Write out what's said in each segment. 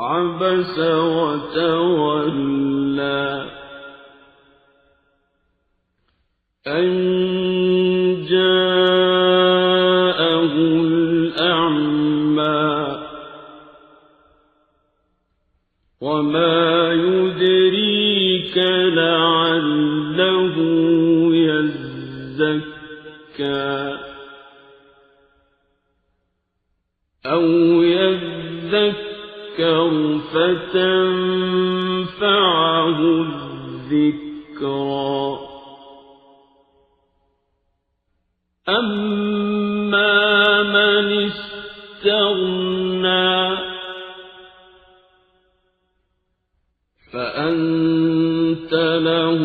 عبس وتولى أن جاءه الأعمى وما يدريك لعله يزكى أو يذكر فتنفعه الذكرى. أما من استغنى فأنت له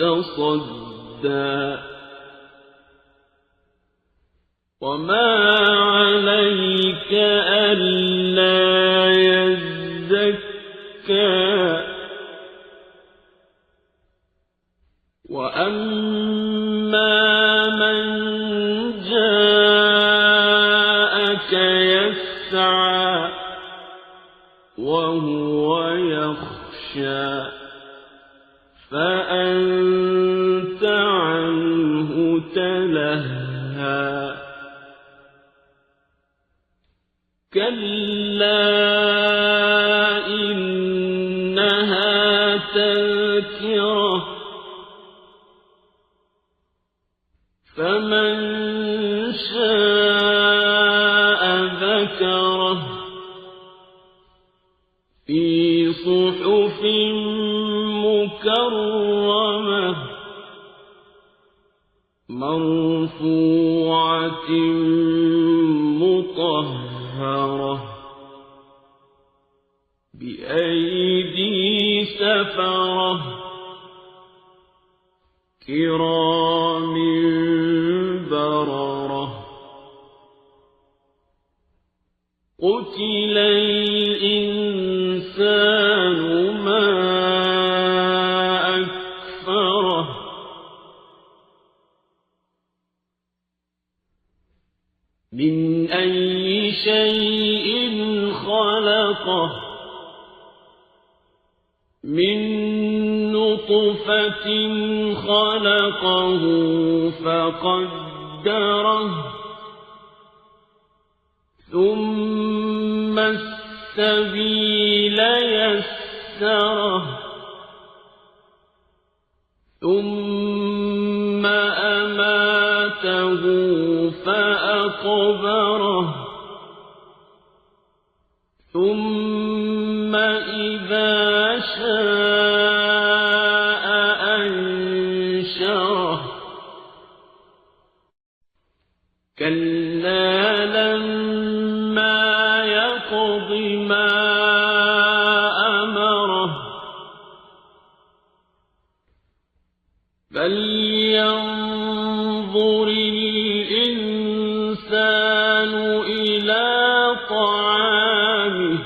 تصدى. وما عليك ألا يزكى وأما من جاءك يسعى وهو يخشى فأنت عنه تلهى كلا بأيدي سفرة كرام. من نطفة خلقه فقدره ثم السبيل يسره ثم أماته فأقبره ثم فلينظر الإنسان إلى طعامه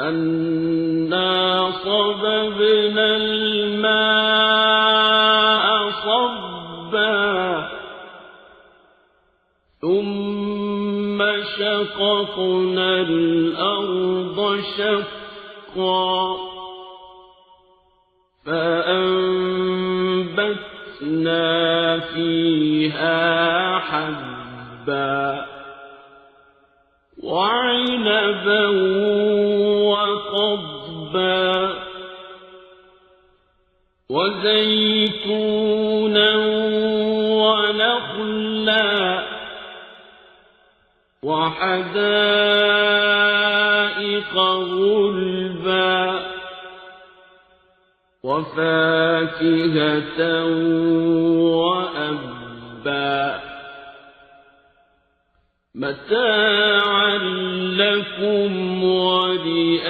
أنا صببنا الماء صبا ثم شققنا الأرض شقا فأنبتنا فيها حبا وعنبا وقضبا وزيتونا ونخلا وحدائق غلبا وفاكهة وأبا متاعا لكم ولأنعامكم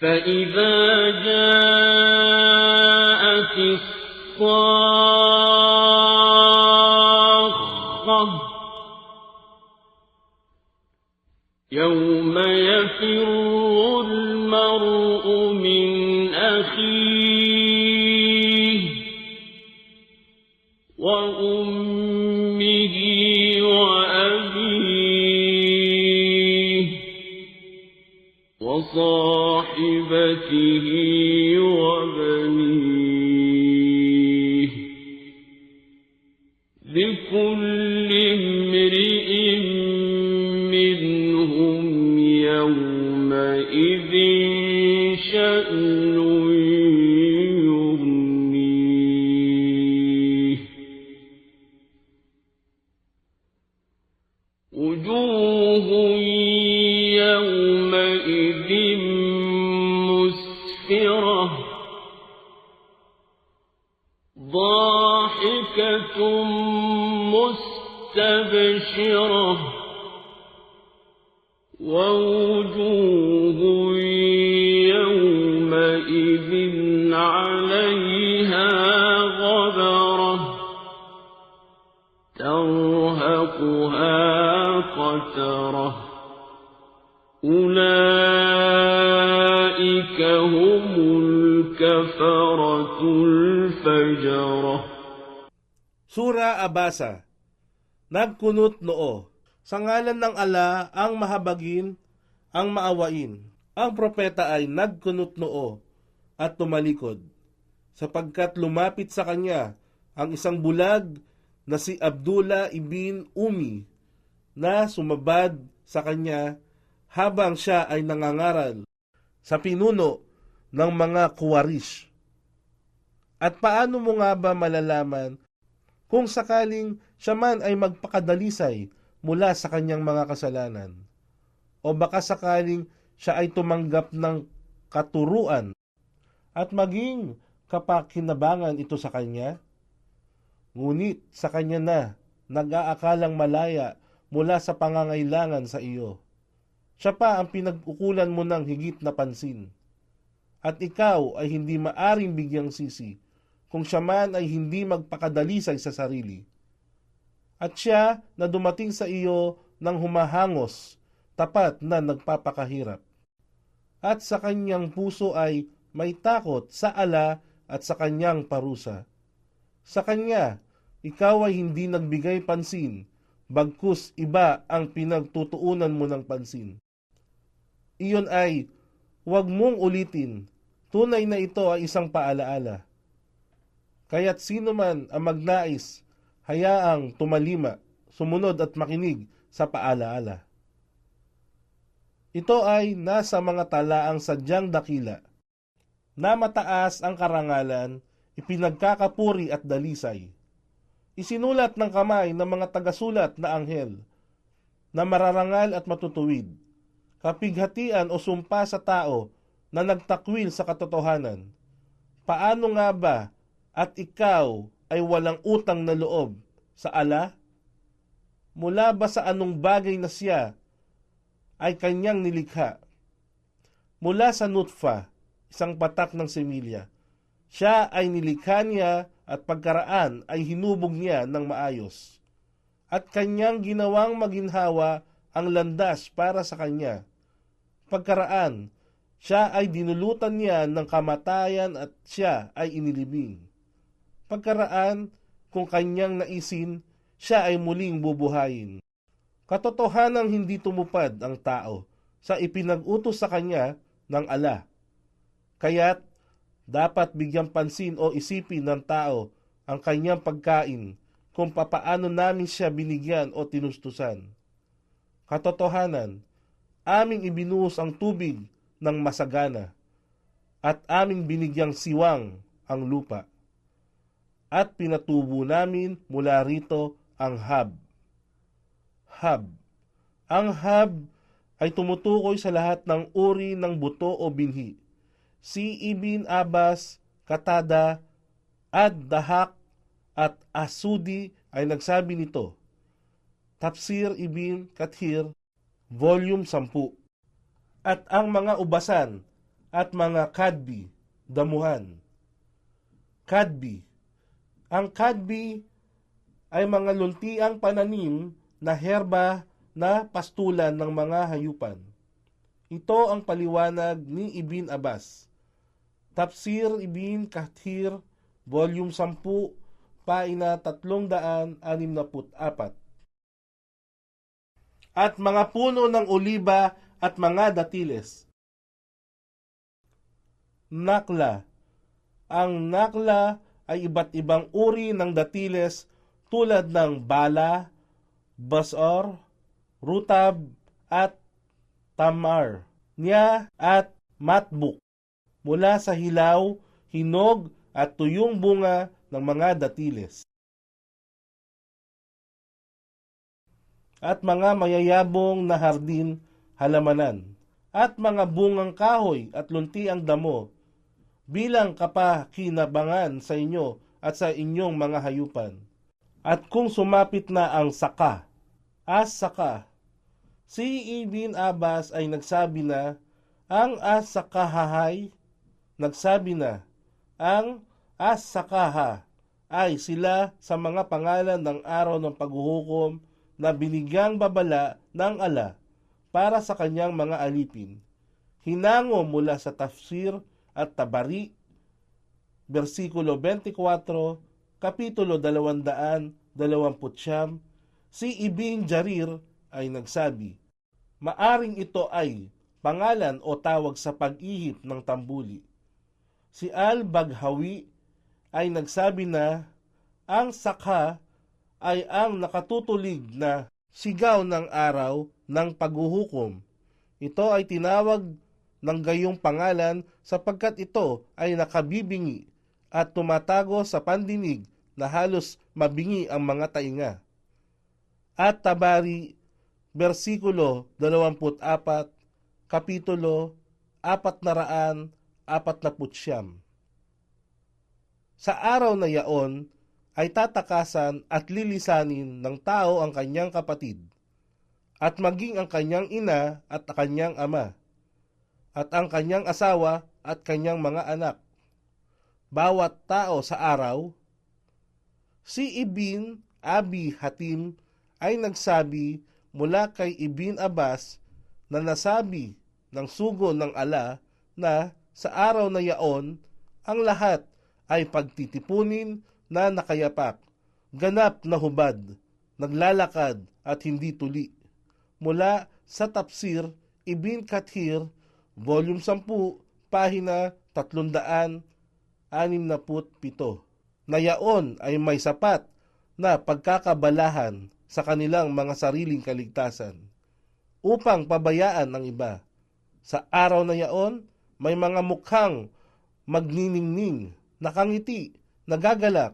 فإذا جاءت الصاخة وأمه ووجوه يومئذ عليها غبرة ترهقها قترة أولئك هم الكفرة الفجرة Sura Abasa. Nagkunot noo. Sa ngalan ng ala ang mahabagin, ang maawain. Ang propeta ay nagkunot noo at tumalikod, sapagkat lumapit sa kanya ang isang bulag na si Abdullah ibn Umi na sumabad sa kanya habang siya ay nangangaral sa pinuno ng mga kuwarish. At paano mo nga ba malalaman kung sakaling siya man ay magpakadalisay mula sa kanyang mga kasalanan? O baka sakaling siya ay tumanggap ng katuruan at maging kapakinabangan ito sa kanya? Ngunit sa kanya na nag-aakalang malaya mula sa pangangailangan sa iyo. Siya pa ang pinag-ukulan mo ng higit na pansin. At ikaw ay hindi maaring bigyang sisi kung siya man ay hindi magpakadalisay sa sarili. At siya na dumating sa iyo ng humahangos, tapat na nagpapakahirap. At sa kanyang puso ay may takot sa ala at sa kanyang parusa. Sa kanya, ikaw ay hindi nagbigay pansin, bagkus iba ang pinagtutuunan mo ng pansin. Iyon ay, huwag mong ulitin, tunay na ito ay isang paalaala. Kaya't sino man ang magnais, hayaang tumalima, sumunod at makinig sa paalaala. Ito ay nasa mga talaang sadyang dakila, na mataas ang karangalan, ipinagkakapuri at dalisay. Isinulat ng kamay ng mga tagasulat na anghel, na mararangal at matutuwid, kapighatian o sumpa sa tao na nagtakwil sa katotohanan. Paano nga ba at ikaw ay walang utang na loob sa ala? Mula ba sa anong bagay na siya ay kanyang nilikha? Mula sa nutfa, isang patak ng semilya, siya ay nilikha niya at pagkaraan ay hinubog niya ng maayos. At kanyang ginawang maginhawa ang landas para sa kanya. Pagkaraan, siya ay dinulutan niya ng kamatayan at siya ay inilibing pagkaraan kung kanyang naisin, siya ay muling bubuhayin. Katotohanang hindi tumupad ang tao sa ipinag-utos sa kanya ng ala. Kaya't dapat bigyang pansin o isipin ng tao ang kanyang pagkain kung papaano namin siya binigyan o tinustusan. Katotohanan, aming ibinuhos ang tubig ng masagana at aming binigyang siwang ang lupa at pinatubo namin mula rito ang hub. Hub. Ang hub ay tumutukoy sa lahat ng uri ng buto o binhi. Si Ibn Abbas, Katada, Ad Dahak at Asudi ay nagsabi nito. Tafsir Ibn Kathir, Volume 10. At ang mga ubasan at mga kadbi, damuhan. Kadbi, ang kadbi ay mga luntiang pananim na herba na pastulan ng mga hayupan. Ito ang paliwanag ni Ibn Abbas. Tafsir Ibn Kathir, Volume 10, paina 364. At mga puno ng oliba at mga datiles. Nakla. Ang nakla ay iba't ibang uri ng datiles tulad ng bala, basor, rutab, at tamar, niya at matbuk mula sa hilaw, hinog at tuyong bunga ng mga datiles. At mga mayayabong na hardin, halamanan, at mga bungang kahoy at lunti ang damo, bilang kapakinabangan sa inyo at sa inyong mga hayupan. At kung sumapit na ang saka, as saka, si Ibn Abbas ay nagsabi na, ang as sakahahay, nagsabi na, ang as sakaha ay sila sa mga pangalan ng araw ng paghuhukom na binigyang babala ng ala para sa kanyang mga alipin. Hinango mula sa tafsir at tabari, versikulo 24, kapitulo 229, si Ibn Jarir ay nagsabi, Maaring ito ay pangalan o tawag sa pag-ihip ng tambuli. Si Al-Baghawi ay nagsabi na ang sakha ay ang nakatutulig na sigaw ng araw ng paghuhukom. Ito ay tinawag ng gayong pangalan sapagkat ito ay nakabibingi at tumatago sa pandinig na halos mabingi ang mga tainga. At Tabari, versikulo 24, kapitulo 449. Sa araw na yaon ay tatakasan at lilisanin ng tao ang kanyang kapatid, at maging ang kanyang ina at kanyang ama, at ang kanyang asawa at kanyang mga anak. Bawat tao sa araw, si Ibn Abi Hatim ay nagsabi mula kay Ibn Abbas na nasabi ng sugo ng ala na sa araw na yaon, ang lahat ay pagtitipunin na nakayapak, ganap na hubad, naglalakad at hindi tuli. Mula sa Tafsir Ibn Kathir, Volume 10, Pahina 367. Na yaon ay may sapat na pagkakabalahan sa kanilang mga sariling kaligtasan upang pabayaan ang iba. Sa araw na yaon, may mga mukhang magniningning, nakangiti, nagagalak,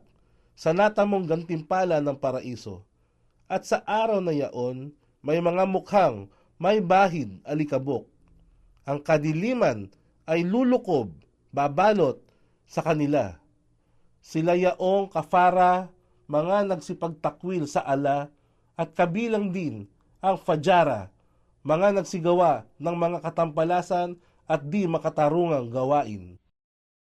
sa natamong gantimpala ng paraiso. At sa araw na yaon, may mga mukhang may bahid alikabok. Ang kadiliman ay lulukob, babalot sa kanila. Sila yaong kafara, mga nagsipagtakwil sa ala, at kabilang din ang fajara, mga nagsigawa ng mga katampalasan at di makatarungang gawain.